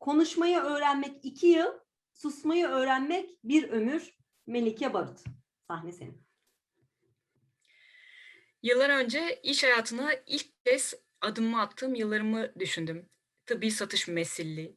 Konuşmayı öğrenmek iki yıl, susmayı öğrenmek bir ömür. Melike Barut. Sahne senin. Yıllar önce iş hayatına ilk kez adımımı attığım yıllarımı düşündüm. Tıbbi satış mümessilliği.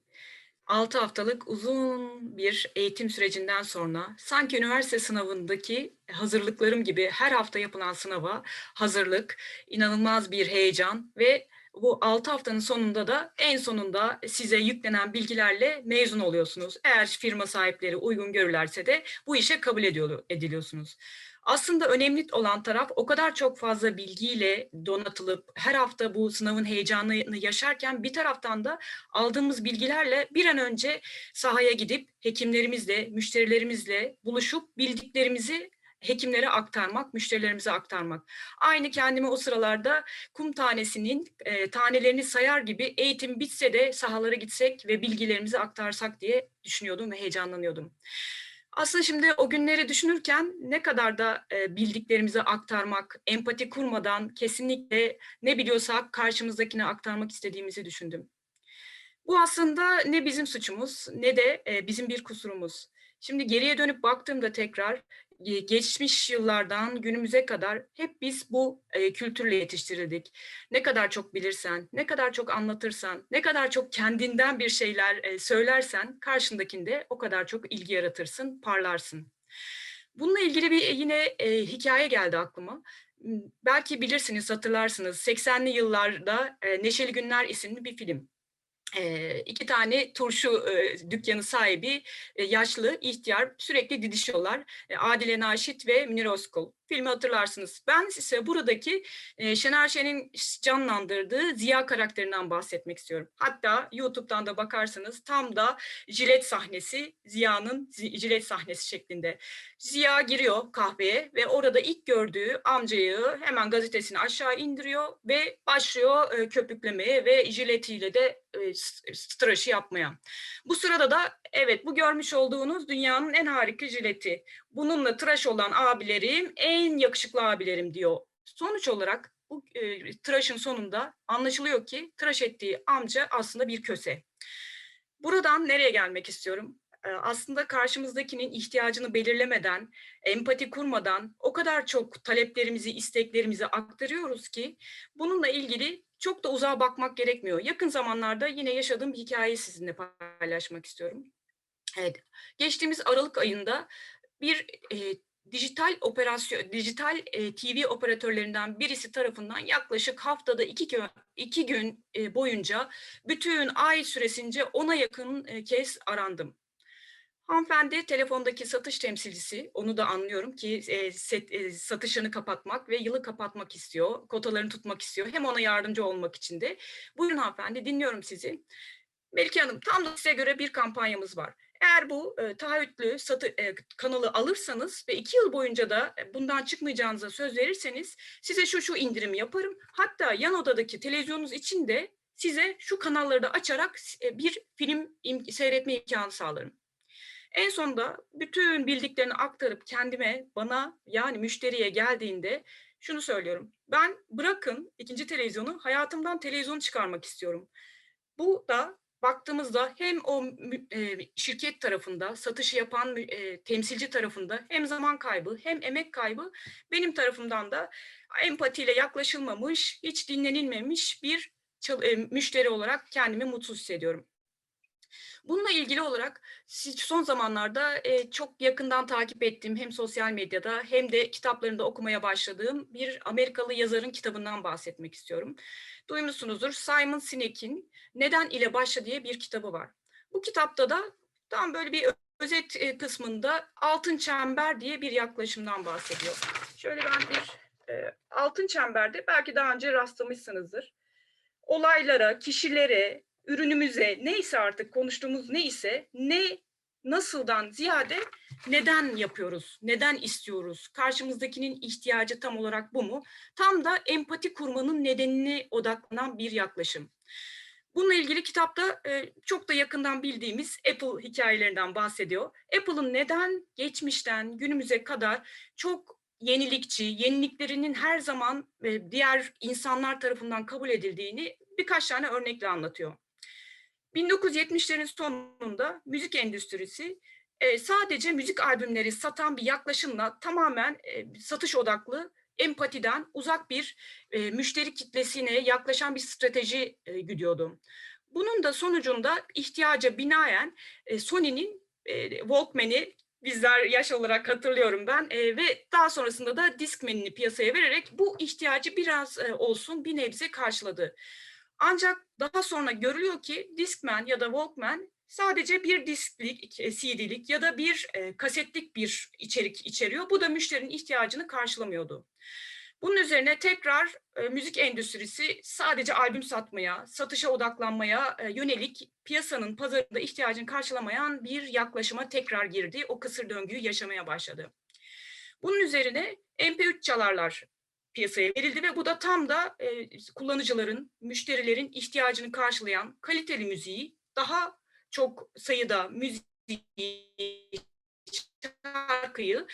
6 haftalık uzun bir eğitim sürecinden sonra sanki üniversite sınavındaki hazırlıklarım gibi her hafta yapılan sınava hazırlık, inanılmaz bir heyecan ve bu 6 haftanın sonunda da en sonunda size yüklenen bilgilerle mezun oluyorsunuz. Eğer firma sahipleri uygun görürlerse de bu işe kabul ediyor, ediliyorsunuz. Aslında önemli olan taraf o kadar çok fazla bilgiyle donatılıp her hafta bu sınavın heyecanını yaşarken bir taraftan da aldığımız bilgilerle bir an önce sahaya gidip hekimlerimizle, müşterilerimizle buluşup bildiklerimizi hekimlere aktarmak, müşterilerimize aktarmak. Aynı kendimi o sıralarda kum tanesinin e, tanelerini sayar gibi eğitim bitse de sahalara gitsek ve bilgilerimizi aktarsak diye düşünüyordum ve heyecanlanıyordum. Aslında şimdi o günleri düşünürken ne kadar da e, bildiklerimizi aktarmak, empati kurmadan kesinlikle ne biliyorsak karşımızdakine aktarmak istediğimizi düşündüm. Bu aslında ne bizim suçumuz ne de e, bizim bir kusurumuz. Şimdi geriye dönüp baktığımda tekrar geçmiş yıllardan günümüze kadar hep biz bu e, kültürle yetiştirildik. Ne kadar çok bilirsen, ne kadar çok anlatırsan, ne kadar çok kendinden bir şeyler e, söylersen karşındakinde o kadar çok ilgi yaratırsın, parlarsın. Bununla ilgili bir yine e, hikaye geldi aklıma. Belki bilirsiniz, hatırlarsınız. 80'li yıllarda e, Neşeli Günler isimli bir film. Eee, iki tane turşu dükkanı sahibi e, yaşlı, ihtiyar sürekli didişiyorlar. E, Adile Naşit ve Münir Özkul. Filmi hatırlarsınız. Ben size buradaki e, Şener Şen'in canlandırdığı Ziya karakterinden bahsetmek istiyorum. Hatta YouTube'dan da bakarsanız tam da jilet sahnesi Ziya'nın zi- jilet sahnesi şeklinde. Ziya giriyor kahveye ve orada ilk gördüğü amcayı hemen gazetesini aşağı indiriyor ve başlıyor e, köpüklemeye ve jiletiyle de e, tıraşı yapmaya. Bu sırada da evet bu görmüş olduğunuz dünyanın en harika jileti. Bununla tıraş olan abilerim en yakışıklı abilerim diyor. Sonuç olarak bu e, tıraşın sonunda anlaşılıyor ki tıraş ettiği amca aslında bir köse. Buradan nereye gelmek istiyorum? Ee, Aslında karşımızdakinin ihtiyacını belirlemeden, empati kurmadan o kadar çok taleplerimizi, isteklerimizi aktarıyoruz ki bununla ilgili çok da uzağa bakmak gerekmiyor. Yakın zamanlarda yine yaşadığım bir hikayeyi sizinle paylaşmak istiyorum. Evet, geçtiğimiz Aralık ayında bir e, dijital operasyon, dijital e, TV operatörlerinden birisi tarafından yaklaşık haftada iki, gün iki gün e, boyunca bütün ay süresince ona yakın e, kez arandım. Hanımefendi telefondaki satış temsilcisi, onu da anlıyorum ki e, set, e, satışını kapatmak ve yılı kapatmak istiyor, kotalarını tutmak istiyor. Hem ona yardımcı olmak için de. Buyurun hanımefendi, dinliyorum sizi. Melike Hanım, tam da size göre bir kampanyamız var. Eğer bu e, taahhütlü satı, e, kanalı alırsanız ve iki yıl boyunca da e, bundan çıkmayacağınıza söz verirseniz size şu şu indirimi yaparım. Hatta yan odadaki televizyonunuz için de size şu kanalları da açarak e, bir film im- seyretme imkanı sağlarım. En sonunda bütün bildiklerini aktarıp kendime, bana yani müşteriye geldiğinde şunu söylüyorum. Ben bırakın ikinci televizyonu, hayatımdan televizyonu çıkarmak istiyorum. Bu da baktığımızda hem o e, şirket tarafında, satışı yapan e, temsilci tarafında hem zaman kaybı hem emek kaybı benim tarafımdan da empatiyle yaklaşılmamış, hiç dinlenilmemiş bir e, müşteri olarak kendimi mutsuz hissediyorum. Bununla ilgili olarak son zamanlarda e, çok yakından takip ettiğim hem sosyal medyada hem de kitaplarında okumaya başladığım bir Amerikalı yazarın kitabından bahsetmek istiyorum. Duymuşsunuzdur Simon Sinek'in Neden ile Başla diye bir kitabı var. Bu kitapta da tam böyle bir özet kısmında altın çember diye bir yaklaşımdan bahsediyor. Şöyle ben bir e, altın çemberde belki daha önce rastlamışsınızdır. Olaylara, kişilere, ürünümüze neyse artık konuştuğumuz neyse ne nasıldan ziyade neden yapıyoruz, neden istiyoruz, karşımızdakinin ihtiyacı tam olarak bu mu? Tam da empati kurmanın nedenine odaklanan bir yaklaşım. Bununla ilgili kitapta e, çok da yakından bildiğimiz Apple hikayelerinden bahsediyor. Apple'ın neden geçmişten günümüze kadar çok yenilikçi, yeniliklerinin her zaman e, diğer insanlar tarafından kabul edildiğini birkaç tane örnekle anlatıyor. 1970'lerin sonunda müzik endüstrisi e, sadece müzik albümleri satan bir yaklaşımla tamamen e, satış odaklı, empatiden uzak bir e, müşteri kitlesine yaklaşan bir strateji e, güdüyordu. Bunun da sonucunda ihtiyaca binaen e, Sony'nin e, Walkman'i bizler yaş olarak hatırlıyorum ben e, ve daha sonrasında da Discman'ini piyasaya vererek bu ihtiyacı biraz e, olsun bir nebze karşıladı. Ancak daha sonra görülüyor ki Discman ya da Walkman sadece bir disklik, e, CD'lik ya da bir e, kasetlik bir içerik içeriyor. Bu da müşterinin ihtiyacını karşılamıyordu. Bunun üzerine tekrar e, müzik endüstrisi sadece albüm satmaya, satışa odaklanmaya yönelik piyasanın pazarında ihtiyacını karşılamayan bir yaklaşıma tekrar girdi. O kısır döngüyü yaşamaya başladı. Bunun üzerine MP3 çalarlar piyasaya verildi ve bu da tam da e, kullanıcıların, müşterilerin ihtiyacını karşılayan kaliteli müziği daha çok sayıda müziği, şarkıyı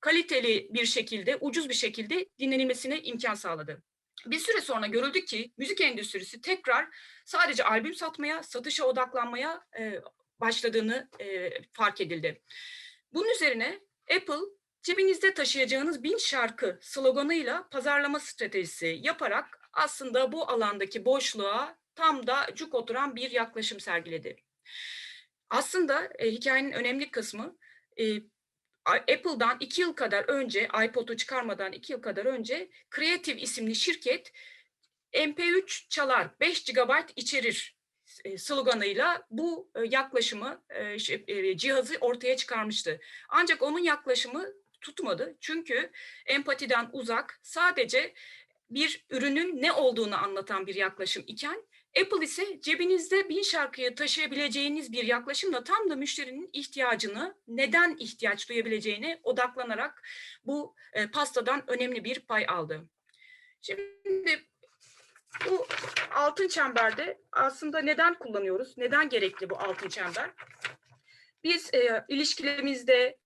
kaliteli bir şekilde, ucuz bir şekilde dinlenilmesine imkan sağladı. Bir süre sonra görüldü ki müzik endüstrisi tekrar sadece albüm satmaya, satışa odaklanmaya e, başladığını e, fark edildi. Bunun üzerine Apple cebinizde taşıyacağınız bin şarkı sloganıyla pazarlama stratejisi yaparak aslında bu alandaki boşluğa tam da cuk oturan bir yaklaşım sergiledi. Aslında e, hikayenin önemli kısmı e, Apple'dan iki yıl kadar önce, iPod'u çıkarmadan iki yıl kadar önce Creative isimli şirket MP3 çalar, 5 GB içerir e, sloganıyla bu e, yaklaşımı, e, cihazı ortaya çıkarmıştı. Ancak onun yaklaşımı tutmadı. Çünkü empatiden uzak, sadece bir ürünün ne olduğunu anlatan bir yaklaşım iken Apple ise cebinizde bin şarkıyı taşıyabileceğiniz bir yaklaşımla tam da müşterinin ihtiyacını, neden ihtiyaç duyabileceğine odaklanarak bu e, pastadan önemli bir pay aldı. Şimdi bu altın çemberde aslında neden kullanıyoruz? Neden gerekli bu altın çember? Biz e, ilişkilerimizde,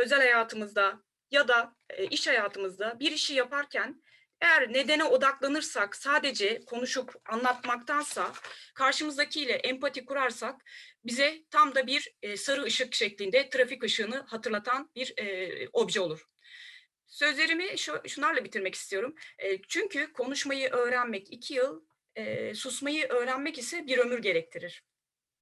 özel hayatımızda ya da e, iş hayatımızda bir işi yaparken eğer nedene odaklanırsak, sadece konuşup anlatmaktansa, karşımızdakiyle empati kurarsak, bize tam da bir e, sarı ışık şeklinde trafik ışığını hatırlatan bir e, obje olur. Sözlerimi şu, şunlarla bitirmek istiyorum. Çünkü konuşmayı öğrenmek iki yıl, susmayı öğrenmek ise bir ömür gerektirir.